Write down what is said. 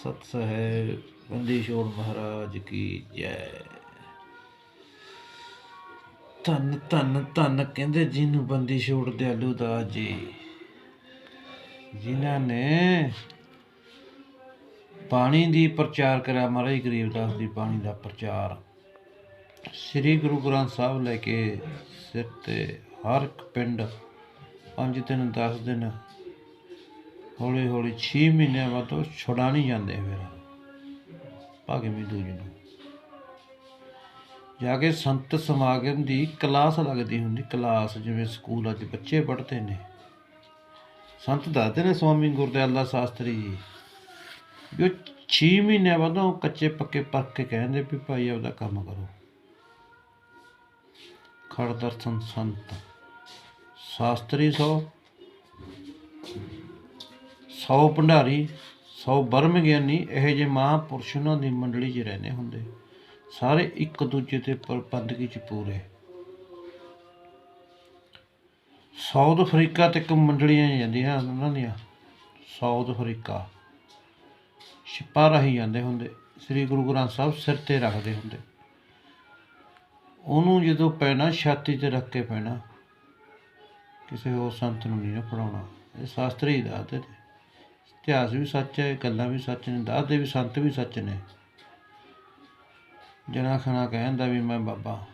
ਸਤ ਸਹਿ ਬੰਦੀ ਮਹਾਰਾਜ ਕੀ ਜੈ। ਧੰਨ ਧੰਨ ਧੰਨ ਕਹਿੰਦੇ ਜਿਹਨੂੰ ਬੰਦੀ ਛੋੜ ਦਿਆਲੂ ਦਾ ਜੀ। ਜਿਨ੍ਹਾਂ ਨੇ ਬਾਣੀ ਦੀ ਪ੍ਰਚਾਰ ਕਰਿਆ, ਮਹਾਰਾਜ ਗਰੀਬਦਾਸ ਦੀ ਬਾਣੀ ਦਾ ਪ੍ਰਚਾਰ। ਸ੍ਰੀ ਗੁਰੂ ਗ੍ਰੰਥ ਸਾਹਿਬ ਲੈ ਕੇ ਸਿਰ ਤੇ ਹਰ ਇੱਕ ਪਿੰਡ ਪੰਜ ਦਿਨ 10 ਦਿਨ ਹੌਲੀ ਹੌਲੀ 6 ਮਹੀਨਿਆਂ ਬਾਅਦ ਉਹ ਛੁਡਾ ਨਹੀਂ ਜਾਂਦੇ ਫਿਰ। ਭਾਗਵੀ ਦੂਜ ਨੂੰ। ਜਾ ਕੇ ਸੰਤ ਸਮਾਗਮ ਦੀ ਕਲਾਸ ਲੱਗਦੀ ਹੁੰਦੀ, ਕਲਾਸ ਜਿਵੇਂ ਸਕੂਲ ਅੱਜ ਬੱਚੇ ਪੜ੍ਹਦੇ ਨੇ। ਸੰਤ ਦੱਸਦੇ ਨੇ ਸਵਾਮੀ ਗੁਰਦਿਆਲਾ ਸ਼ਾਸਤਰੀ ਜੀ, ਵੀ ਉਹ 6 ਮਹੀਨਿਆਂ ਬਾਅਦ ਕੱਚੇ ਪੱਕੇ ਪੱਕ ਕੇ ਕਹਿੰਦੇ ਵੀ ਭਾਈ ਆਪਦਾ ਕੰਮ ਕਰੋ। ਖੜ ਦਰਸ਼ਨ ਸੰਤ। ਸ਼ਾਸਤਰੀ ਸੋ ਸੌ ਭੰਡਾਰੀ, ਸੌ ਬਰਮ ਗਿਆਨੀ ਇਹੋ ਜਿਹੇ ਮਹਾਂਪੁਰਸ਼ ਉਹਨਾਂ ਦੀ ਮੰਡਲੀ 'ਚ ਰਹਿੰਦੇ ਹੁੰਦੇ। ਸਾਰੇ ਇੱਕ ਦੂਜੇ ਤੇ ਪ੍ਰਬੰਧਕੀ 'ਚ ਪੂਰੇ। ਸਾਊਥ ਅਫਰੀਕਾ ਤੇ ਇੱਕ ਮੰਡਲੀਆਂ ਜਾਂਦੀਆਂ ਉਹਨਾਂ ਦੀਆਂ। South Africa. ਛਿਪਾ ਰਹੀ ਜਾਂਦੇ ਹੁੰਦੇ। ਸ੍ਰੀ ਗੁਰੂ ਗ੍ਰੰਥ ਸਾਹਿਬ ਸਿਰ ਤੇ ਰੱਖਦੇ ਹੁੰਦੇ। ਉਹਨੂੰ ਜਦੋਂ ਪੈਣਾ, ਛਾਤੀ ਤੇ ਰੱਖ ਕੇ ਪੈਣਾ, ਕਿਸੇ ਹੋਰ ਸੰਤ ਨੂੰ ਨਹੀਂ ਨਾ ਪੜਾਉਣਾ ਇਹ ਸ਼ਾਸਤਰੀ ਦਾ ਦੱਸਦੇ ਇਤਿਹਾਸ ਵੀ ਸੱਚ ਹੈ, ਗੱਲਾਂ ਵੀ ਸੱਚ ਨੇ ਦੱਸਦੇ ਵੀ ਸੰਤ ਵੀ ਸੱਚ ਨੇ। ਜਣਾ ਖਣਾ ਕਹਿੰਦਾ ਵੀ ਮੈਂ ਬਾਬਾ।